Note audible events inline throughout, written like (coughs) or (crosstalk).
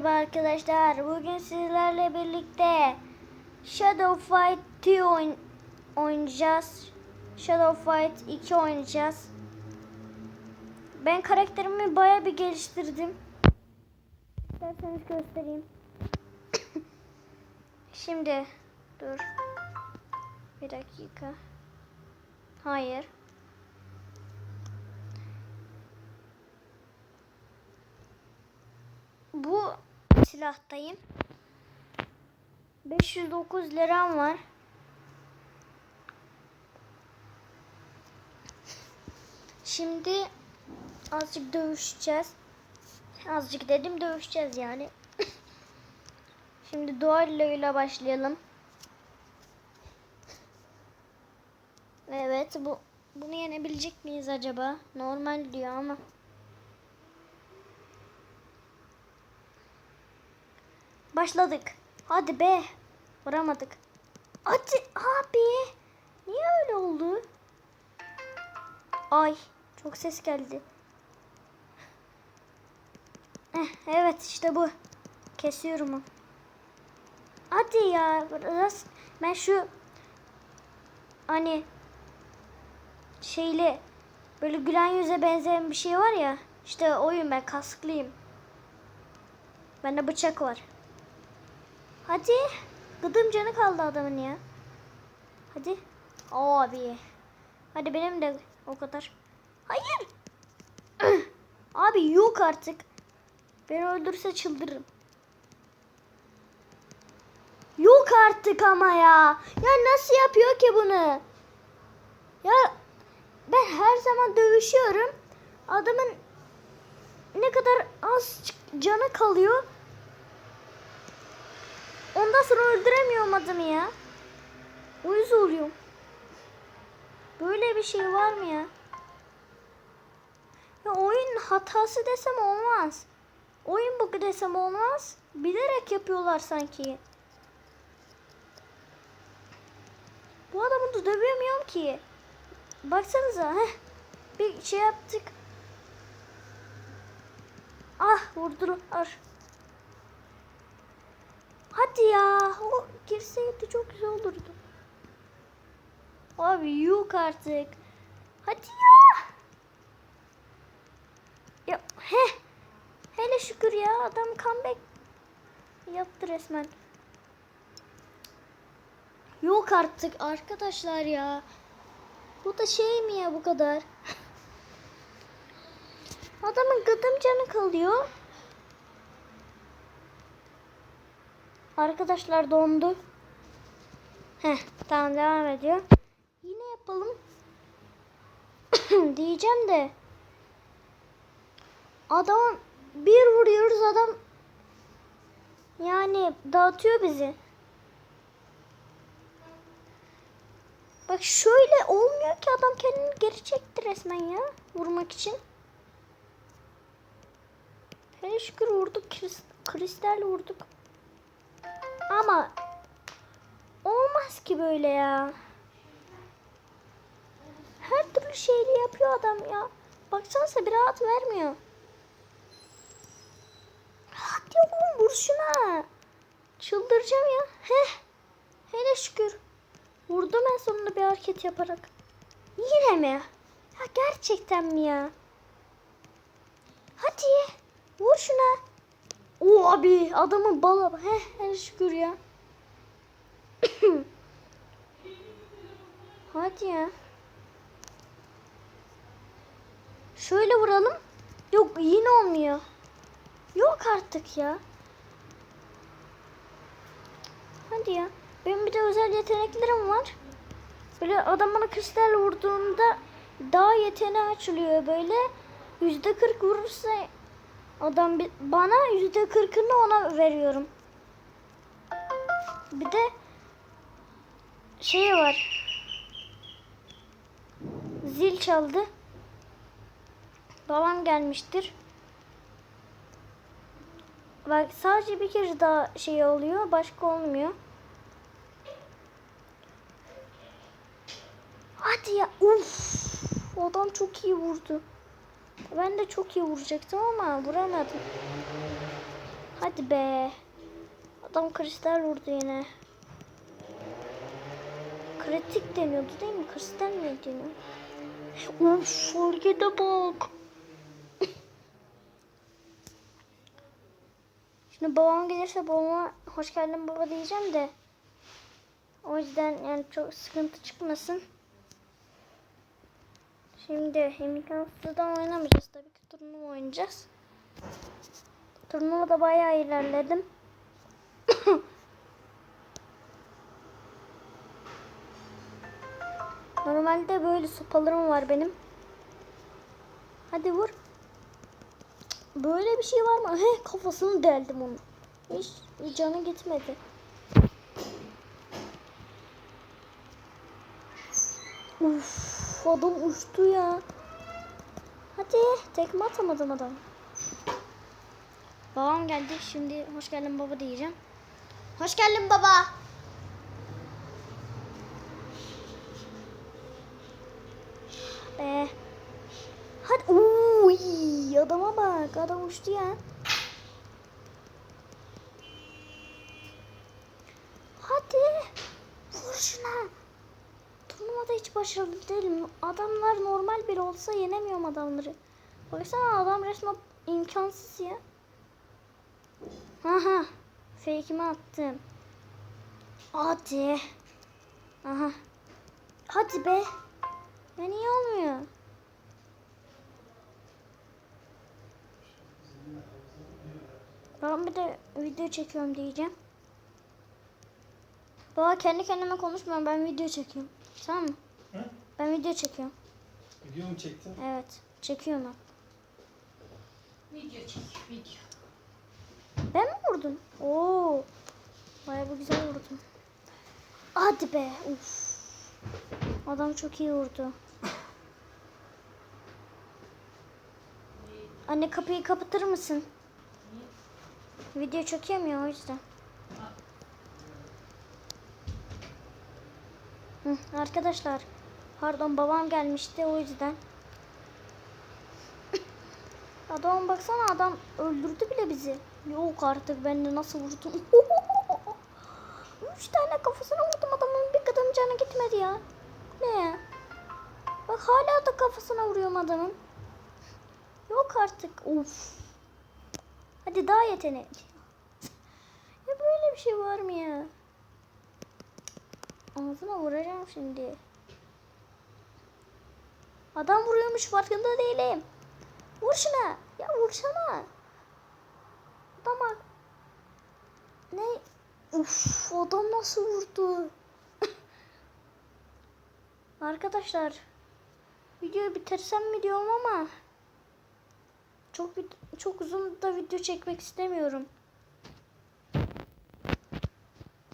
merhaba arkadaşlar. Bugün sizlerle birlikte Shadow Fight 2 oyn oynayacağız. Shadow Fight 2 oynayacağız. Ben karakterimi baya bir geliştirdim. İsterseniz göstereyim. (coughs) Şimdi dur. Bir dakika. Hayır. Bu silahtayım. 509 liram var. Şimdi azıcık dövüşeceğiz. Azıcık dedim dövüşeceğiz yani. (laughs) Şimdi duello ile başlayalım. Evet bu bunu yenebilecek miyiz acaba? Normal diyor ama. Başladık. Hadi be. Vuramadık. Hadi abi. Niye öyle oldu? Ay çok ses geldi. Eh, evet işte bu. Kesiyorum. Hadi ya. Biraz ben şu hani şeyle böyle gülen yüze benzeyen bir şey var ya. İşte oyun ben kasklıyım. Bende bıçak var. Hadi. Gıdım canı kaldı adamın ya. Hadi. Abi. Hadi benim de o kadar. Hayır. (clears throat) Abi yok artık. Beni öldürse çıldırırım. Yok artık ama ya. Ya nasıl yapıyor ki bunu? Ya ben her zaman dövüşüyorum. Adamın ne kadar az canı kalıyor. Ondan sonra öldüremiyorum adamı ya. Uyuz oluyorum. Böyle bir şey var mı ya? Ya oyun hatası desem olmaz. Oyun bug'ı desem olmaz. Bilerek yapıyorlar sanki. Bu adamı da dövemiyorum ki. Baksanıza. Heh. Bir şey yaptık. Ah vurdular. Hadi ya. O girseydi çok güzel olurdu. Abi yok artık. Hadi ya. Ya he. Hele şükür ya adam comeback yaptı resmen. Yok artık arkadaşlar ya. Bu da şey mi ya bu kadar? (laughs) Adamın gıdım canı kalıyor. Arkadaşlar dondu. Heh, tamam devam ediyor. Yine yapalım. (coughs) Diyeceğim de. Adam bir vuruyoruz adam yani dağıtıyor bizi. Bak şöyle olmuyor ki adam kendini geri çekti resmen ya vurmak için. Hele vurduk. Kristal vurduk. Ama olmaz ki böyle ya. Her türlü şeyi yapıyor adam ya. Baksanıza bir rahat vermiyor. Hadi oğlum vur şuna. Çıldıracağım ya. Heh. Hele şükür. Vurdum en sonunda bir hareket yaparak. Yine mi? Ya gerçekten mi ya? Hadi. Vur şuna. O abi adamın balı. Heh hele şükür ya. (coughs) Hadi ya. Şöyle vuralım. Yok yine olmuyor. Yok artık ya. Hadi ya. Benim bir de özel yeteneklerim var. Böyle adam bana kristal vurduğunda daha yeteneği açılıyor böyle. Yüzde kırk vurursa adam bana yüzde kırkını ona veriyorum. Bir de şey var. Zil çaldı. Babam gelmiştir. Bak sadece bir kere daha şey oluyor. Başka olmuyor. Hadi ya. Uf. Adam çok iyi vurdu. Ben de çok iyi vuracaktım ama vuramadım. Hadi be. Adam kristal vurdu yine. Kritik deniyordu değil mi? Kristal mi deniyor? Uf, bölgede bak. (laughs) Şimdi babam gelirse babama hoş geldin baba diyeceğim de. O yüzden yani çok sıkıntı çıkmasın. Şimdi imkansızdan oynamayacağız tabii ki turnuva oynayacağız. Turnuvada bayağı ilerledim. (coughs) Normalde böyle sopalarım var benim. Hadi vur. Böyle bir şey var mı? He kafasını deldim onu. Hiç canı gitmedi. Uf, adam uçtu ya. Hadi tekme atamadım adam. Babam geldi. Şimdi hoş geldin baba diyeceğim. Hoş geldin baba. Be. Hadi. Uy, adama bak. Adam uçtu ya. Hadi. Vur şuna. Turnuvada hiç başarılı değilim. Adamlar normal biri olsa yenemiyorum adamları. Baksana adam resmen imkansız ya. Aha. Fake'imi attım. Hadi. Aha. Hadi be. Ya niye olmuyor? Ben bir de video çekiyorum diyeceğim. Baba kendi kendime konuşmuyorum. Ben video çekiyorum. Tamam mı? Hı? Ben video çekiyorum. Video mu çektin? Evet. Çekiyorum ben. Video çek, video. Ben mi vurdum? Oo. Bayağı bir güzel vurdum. Hadi be. Uf. Adam çok iyi vurdu. Anne kapıyı kapatır mısın? Video çekemiyor o yüzden. Hı, arkadaşlar. Pardon babam gelmişti o yüzden. (laughs) Adam baksana adam öldürdü bile bizi. Yok artık ben de nasıl vurdum. (laughs) Üç tane kafasına vurdum adamın bir kadın canı gitmedi ya. Ne ya? Bak hala da kafasına vuruyorum adamın. Yok artık. Of. Hadi daha yetenek. (laughs) Ya böyle bir şey var mı ya? Ağzına vuracağım şimdi. Adam vuruyormuş farkında değilim. Vur şuna. Ya vursana. Adama. Ne? Uf adam nasıl vurdu? (laughs) Arkadaşlar. Videoyu bitirsem mi diyorum ama. Çok çok uzun da video çekmek istemiyorum.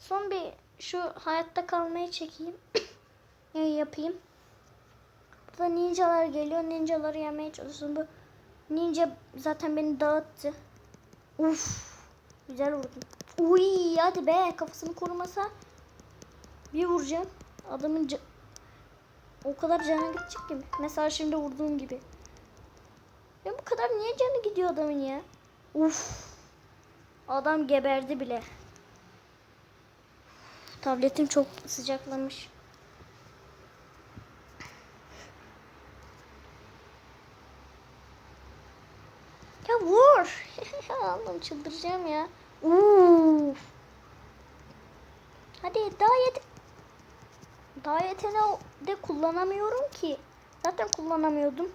Son bir şu hayatta kalmayı çekeyim. (coughs) ya yapayım. Burada ninjalar geliyor. Ninjaları yemeye çalışıyorum. Bu ninja zaten beni dağıttı. Uf. Güzel vurdum. Uy hadi be kafasını korumasa bir vuracağım. Adamın o kadar canı gidecek gibi. Mesela şimdi vurduğum gibi. Ya bu kadar niye canı gidiyor adamın ya? Uf. Adam geberdi bile. Tabletim çok sıcaklamış. Ya vur. (laughs) Allah'ım çıldıracağım ya. Uf. Hadi daha yet daha yetene de kullanamıyorum ki. Zaten kullanamıyordum.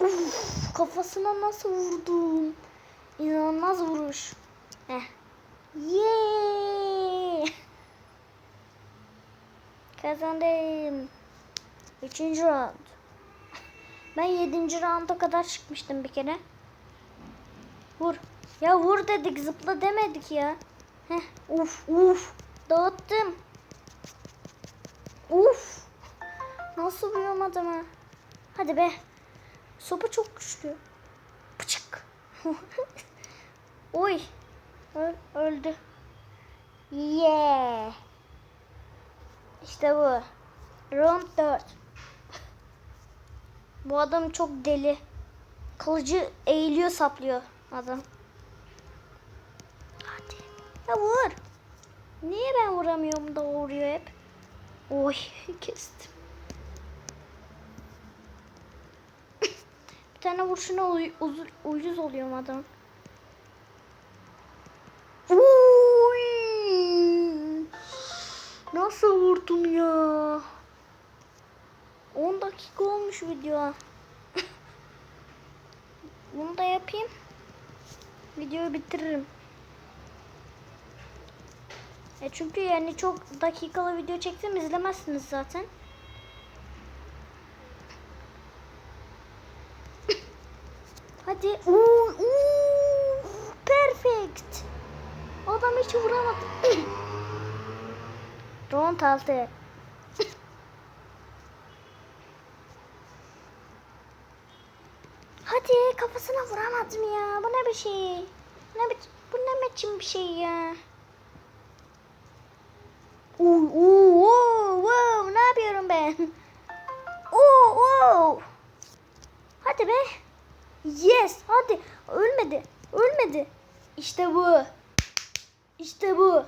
Uf, kafasına nasıl vurdum. İnanılmaz vuruş. Heh. Yeah. Kazandım. Üçüncü round. Ben yedinci rounda kadar çıkmıştım bir kere. Vur. Ya vur dedik zıpla demedik ya. Heh. Uf uf. Dağıttım. Uf. Nasıl vuruyorum adama? Hadi be. Sopa çok güçlü. Bıçık. (laughs) Oy. Öl- öldü. Yeah. İşte bu. Round 4. Bu adam çok deli. Kılıcı eğiliyor saplıyor adam. Hadi. Ya vur. Niye ben vuramıyorum da vuruyor hep? Oy (laughs) kestim. Bir tane vuruşuna uy ucuz oluyorum adam. Oo! Nasıl vurdun ya? 10 dakika olmuş video. (laughs) Bunu da yapayım. Videoyu bitiririm. E çünkü yani çok dakikalı video çektim izlemezsiniz zaten. (laughs) Hadi. Uy, uy, perfect. Adam hiç vuramadı. (laughs) Round altı. (laughs) Hadi kafasına vuramadım ya. Bu ne bir şey? Ne bi- bu ne biçim bir şey ya? Uy, uy, wow, ne yapıyorum ben? (laughs) Oo, oo. Hadi be. Yes, hadi. Ölmedi. Ölmedi. İşte bu. İşte bu.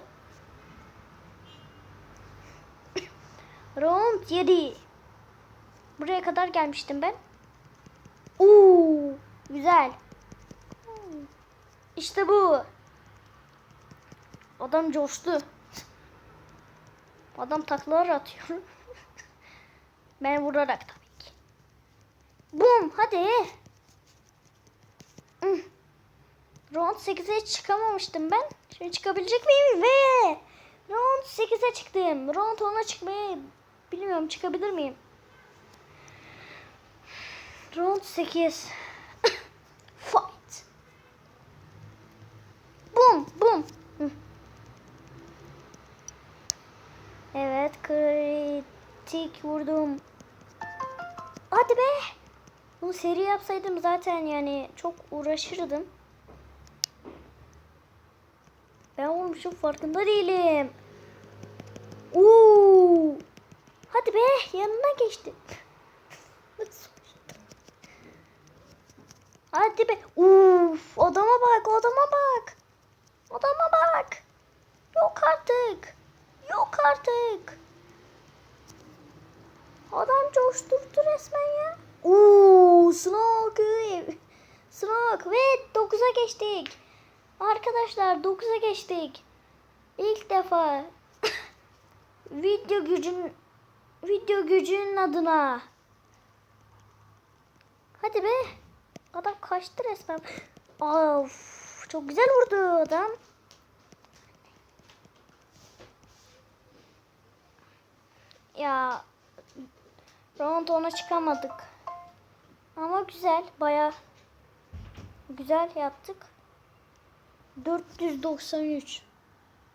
Round 7. Buraya kadar gelmiştim ben. Oo, güzel. İşte bu. Adam coştu. Adam taklalar atıyor. (laughs) ben vurarak tabii ki. Bum hadi. Round 8'e çıkamamıştım ben. Şimdi çıkabilecek miyim? Ve round 8'e çıktım. Round 10'a çıkmayı bilmiyorum çıkabilir miyim? Round 8. (laughs) Fight. Bum bum. Evet kritik vurdum. Hadi be. Bunu seri yapsaydım zaten yani çok uğraşırdım. Ben olmuşum farkında değilim. Oo! Hadi be yanına geçti. Hadi be. Uf, adama bak, adama bak. Adama bak. Yok artık. Yok artık. Adam coşturdu resmen ya. Oo, Snoke. Snoke ve 9'a geçtik. Arkadaşlar 9'a geçtik. İlk defa (coughs) video gücün video gücünün adına. Hadi be. Adam kaçtı resmen. Of, çok güzel vurdu adam. Ya round 10'a çıkamadık. Ama güzel, baya güzel yaptık. 493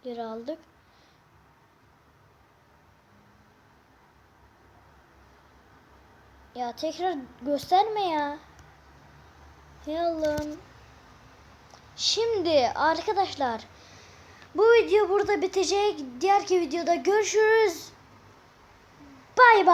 lira aldık. Ya tekrar gösterme ya. Hey. Şimdi arkadaşlar bu video burada bitecek. Diğerki videoda görüşürüz. Bay bay.